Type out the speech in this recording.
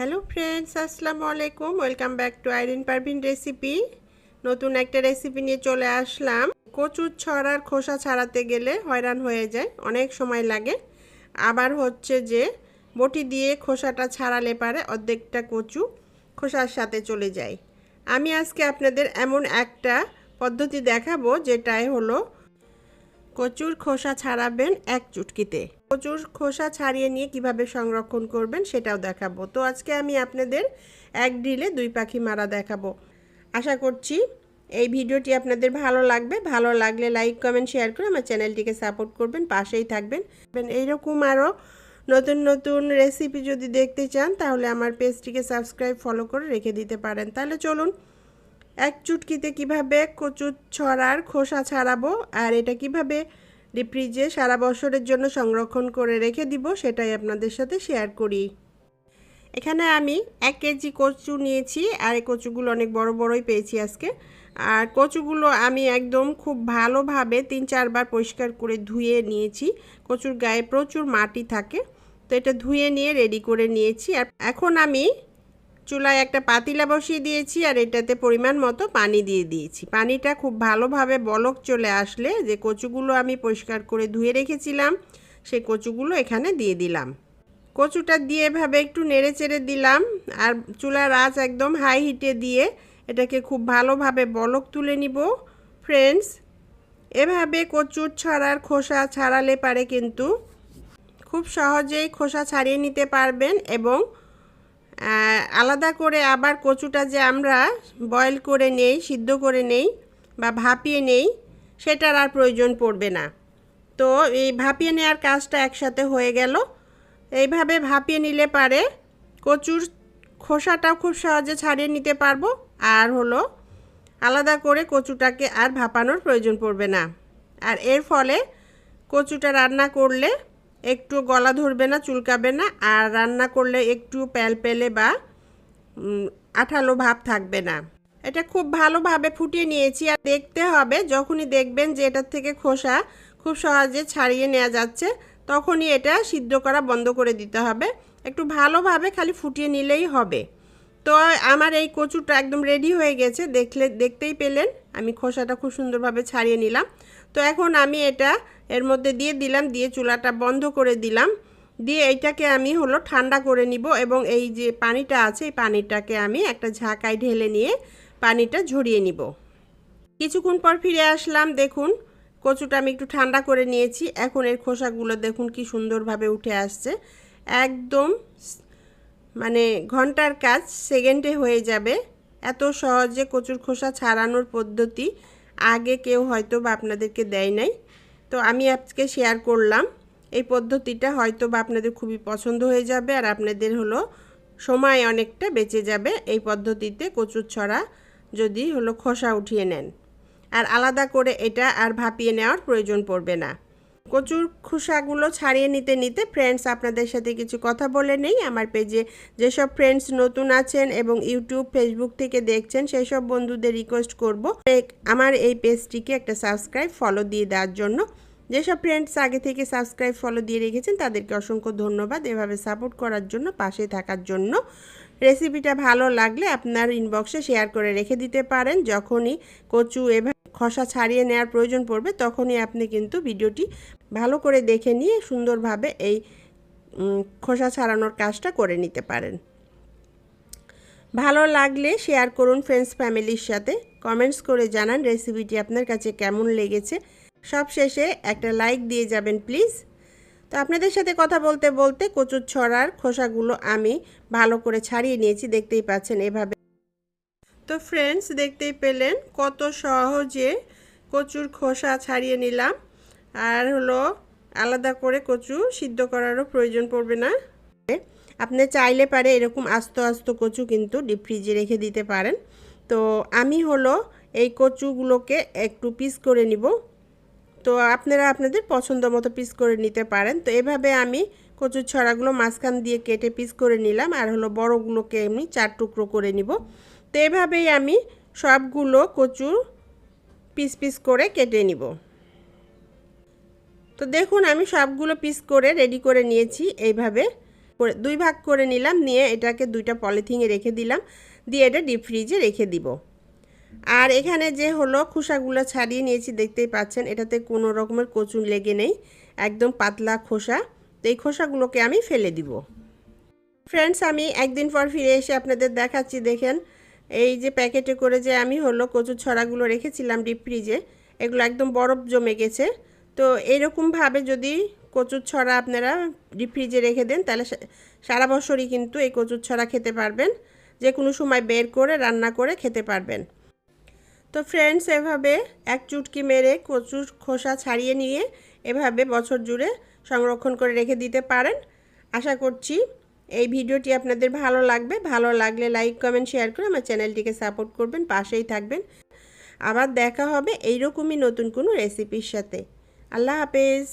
Hello friends আসসালামু আলাইকুম welcome back to Irin Parvin recipe নতুন একটা রেসিপি নিয়ে চলে আসলাম। কচুর ছড়ার খোসা ছাড়াতে গেলে হয়রান হয়ে যায়। অনেক সময় লাগে। আবার হচ্ছে যে, বটি দিয়ে খোসাটা ছাড়ালে পারে অর্ধেকটা কচু খোসার সাথে চলে যায়। আমি আজকে আপনাদের এমন একটা পদ্ধতি দেখাবো, যেটাই হলো কচুর খোসা ছাড়াবেন এক চুটকিতে। কচুর খোসা ছাড়িয়ে নিয়ে কীভাবে সংরক্ষণ করবেন সেটাও দেখাবো। তো আজকে আমি আপনাদের এক ডিলে দুই পাখি মারা দেখাবো। আশা করছি এই ভিডিওটি আপনাদের ভালো লাগবে। ভালো লাগলে লাইক, কমেন্ট, শেয়ার করে আমার চ্যানেলটিকে সাপোর্ট করবেন, পাশেই থাকবেন। এইরকম আরও নতুন নতুন রেসিপি যদি দেখতে চান, তাহলে আমার পেজটিকে সাবস্ক্রাইব, ফলো করে রেখে দিতে পারেন। তাহলে চলুন এক চুটকিতে কীভাবে কচুর ছড়ার খোসা ছাড়াবো আর এটা কীভাবে ফ্রিজে সারা বছরের জন্য সংরক্ষণ করে রেখে দিব সেটাই আপনাদের সাথে শেয়ার করি। এখানে আমি এক কেজি কচু নিয়েছি আর এই কচুগুলো অনেক বড় বড়ই পেয়েছি আজকে। আর কচুগুলো আমি একদম খুব ভালোভাবে তিন চারবার পরিষ্কার করে ধুয়ে নিয়েছি। কচুর গায়ে প্রচুর মাটি থাকে। তো এটা ধুয়ে নিয়ে রেডি করে নিয়েছি। আর এখন আমি চুলায় একটা পাতিলা বসিয়ে দিয়েছি আর এটাতে পরিমাণ মতো পানি দিয়ে দিয়েছি। পানিটা খুব ভালোভাবে বলক চলে আসলে যে কচুগুলো আমি পরিষ্কার করে ধুয়ে রেখেছিলাম, সেই কচুগুলো এখানে দিয়ে দিলাম। কচুটা দিয়ে এভাবে একটু নেড়ে চেড়ে দিলাম আর চুলার আঁচ একদম হাই হিটে দিয়ে এটাকে খুব ভালোভাবে বলক তুলে নিব। ফ্রেন্ডস এভাবে কচুর ছড়ার খোসা ছাড়ালে পারে কিন্তু খুব সহজেই খোসা ছাড়িয়ে নিতে পারবেন এবং আলাদা করে আবার কচুটা যে আমরা বয়েল করে নেই, সিদ্ধ করে নেই বা ভাপিয়ে নেই, সেটার আর প্রয়োজন পড়বে না। তো এই ভাপিয়ে নেওয়ার কাজটা একসাথে হয়ে গেল। এইভাবে ভাপিয়ে নিলে পারে কচুর খোসাটাও খুব সহজে ছাড়িয়ে নিতে পারব। আর হলো আলাদা করে কচুটাকে আর ভাপানোর প্রয়োজন পড়বে না। আর এর ফলে কচুটা রান্না করলে একটু গলা ধরবে না, চুলকাবে না, আর রান্না করলে একটু প্যাল পেলে বা আঠালো ভাব থাকবে না। এটা খুব ভালোভাবে ফুটিয়ে নিয়েছি আর দেখতে হবে, যখনই দেখবেন যে এটার থেকে খোসা খুব সহজে ছাড়িয়ে নেওয়া যাচ্ছে, তখনই এটা সিদ্ধ করা বন্ধ করে দিতে হবে। একটু ভালোভাবে খালি ফুটিয়ে নিলেই হবে। তো আমার এই কচুটা একদম রেডি হয়ে গেছে, দেখলে, দেখতেই পেলেন, আমি খোসাটা খুব সুন্দরভাবে ছাড়িয়ে নিলাম। তো এখন আমি এটা এর মধ্যে দিয়ে দিলাম, দিয়ে চুলাটা বন্ধ করে দিলাম। দিয়ে এইটাকে আমি হলো ঠান্ডা করে নিব এবং এই যে পানিটা আছে, এই পানিটাকে আমি একটা ঝাঁকায় ঢেলে নিয়ে পানিটা ঝরিয়ে নিব। কিছুক্ষণ পর ফিরে আসলাম, দেখুন কচুটা আমি একটু ঠান্ডা করে নিয়েছি। এখন এর খোসাগুলো দেখুন কি সুন্দরভাবে উঠে আসছে। একদম মানে ঘণ্টার কাজ সেকেন্ডে হয়ে যাবে। এত সহজে কচুর খোসা ছাড়ানোর পদ্ধতি আগে কেউ হয়তো বা আপনাদেরকে দেয় নাই। তো আমি আজকে শেয়ার করলাম। এই পদ্ধতিটা হয়তো বা আপনাদের খুবই পছন্দ হয়ে যাবে আর আপনাদের হলো সময় অনেকটা বেঁচে যাবে এই পদ্ধতিতে কচুর ছড়া যদি হলো খোসা উঠিয়ে নেন। আর আলাদা করে এটা আর ভাপিয়ে নেওয়ার প্রয়োজন পড়বে না। কচুর খোসাগুলো ছাড়িয়ে নিতে নিতে ফ্রেন্ডস আপনাদের সাথে কিছু কথা বলে নেই। আমার পেজে যেসব ফ্রেন্ডস নতুন আছেন এবং ইউটিউব ফেসবুক থেকে দেখছেন সেই সব বন্ধুদের রিকোয়েস্ট করব। আমার এই পেজটিকে একটা সাবস্ক্রাইব ফলো দিয়ে দেওয়ার জন্য। যেসব ফ্রেন্ডস আগে থেকে সাবস্ক্রাইব ফলো দিয়ে রেখেছেন, তাদেরকে অসংখ্য ধন্যবাদ এভাবে সাপোর্ট করার জন্য, পাশে থাকার জন্য। রেসিপিটা ভালো লাগলে আপনার ইনবক্সে শেয়ার করে রেখে দিতে পারেন, যখনই কচু এভাবে খসা ছাড়িয়ে নেওয়ার প্রয়োজন পড়বে, তখনই আপনি কিন্তু ভিডিওটি ভালো করে দেখে নিয়ে সুন্দরভাবে এই খোসা ছাড়ানোর কাজটা করে নিতে পারেন। ভালো লাগলে শেয়ার করুন ফ্রেন্ডস ফ্যামিলির সাথে। কমেন্টস করে জানান রেসিপিটি আপনার কাছে কেমন লেগেছে। সব শেষে একটা লাইক দিয়ে যাবেন প্লিজ তো আপনাদের সাথে কথা বলতে বলতে কচুর ছড়ার খোসাগুলো আমি ভালো করে ছাড়িয়ে নিয়েছি, দেখতেই পাচ্ছেন এভাবে তো ফ্রেন্ডস দেখতেই পেলেন কত সহজে কচুর খোসা ছাড়িয়ে নিলাম। আর হলো আলাদা করে কচু সিদ্ধ করারও প্রয়োজন পড়বে না। আপনি চাইলে পারে এরকম আস্ত আস্ত কচু কিন্তু ডিপ ফ্রিজে রেখে দিতে পারেন। তো আমি হলো এই কচুগুলোকে একটু পিস করে নিব। তো আপনারা আপনাদের পছন্দ মতো পিস করে নিতে পারেন। তো এভাবে আমি কচুর ছড়াগুলো মাঝখান দিয়ে কেটে পিস করে নিলাম। আর হলো বড়গুলোকে এমনি চার টুকরো করে নিব। তো এভাবেই আমি সবগুলো কচু পিস পিস করে কেটে নিব। তো দেখুন, আমি সবগুলো পিস করে রেডি করে নিয়েছি। এইভাবে করে দুই ভাগ করে নিলাম, নিয়ে এটাকে দুইটা পলিথিনে রেখে দিলাম, দিয়ে এটা ডিপ ফ্রিজে রেখে দিব। আর এখানে যে হলো খোসাগুলো ছাড়িয়ে নিয়েছি, দেখতেই পাচ্ছেন, এটাতে কোনো রকমের কচুন লেগে নেই, একদম পাতলা খোসা। তো এই খোসাগুলোকে আমি ফেলে দিব। ফ্রেন্ডস, আমি একদিন পর ফিরে এসে আপনাদের দেখাচ্ছি, দেখেন এই যে প্যাকেটে করে যে আমি হলো কচুর ছড়াগুলো রেখেছিলাম ডিপ ফ্রিজে এগুলো একদম বরফ জমে গেছে। তো এরকমভাবে যদি কচুর ছড়া আপনারা ডিপ ফ্রিজে রেখে দেন, তাহলে সারা বছরই কিন্তু এই কচুর ছড়া খেতে পারবেন। যে কোনো সময় বের করে, রান্না করে খেতে পারবেন। তো ফ্রেন্ডস এভাবে এক চুটকি মেরে কচুর খোসা ছাড়িয়ে নিয়ে এভাবে বছর জুড়ে সংরক্ষণ করে রেখে দিতে পারেন। আশা করছি এই ভিডিওটি আপনাদের ভালো লাগবে, ভালো লাগলে লাইক, কমেন্ট, শেয়ার করে আমার চ্যানেলটিকে সাপোর্ট করবেন, পাশেই থাকবেন। আবার দেখা হবে এইরকমই নতুন কোনো রেসিপির সাথে। আল্লাহ হাফেজ।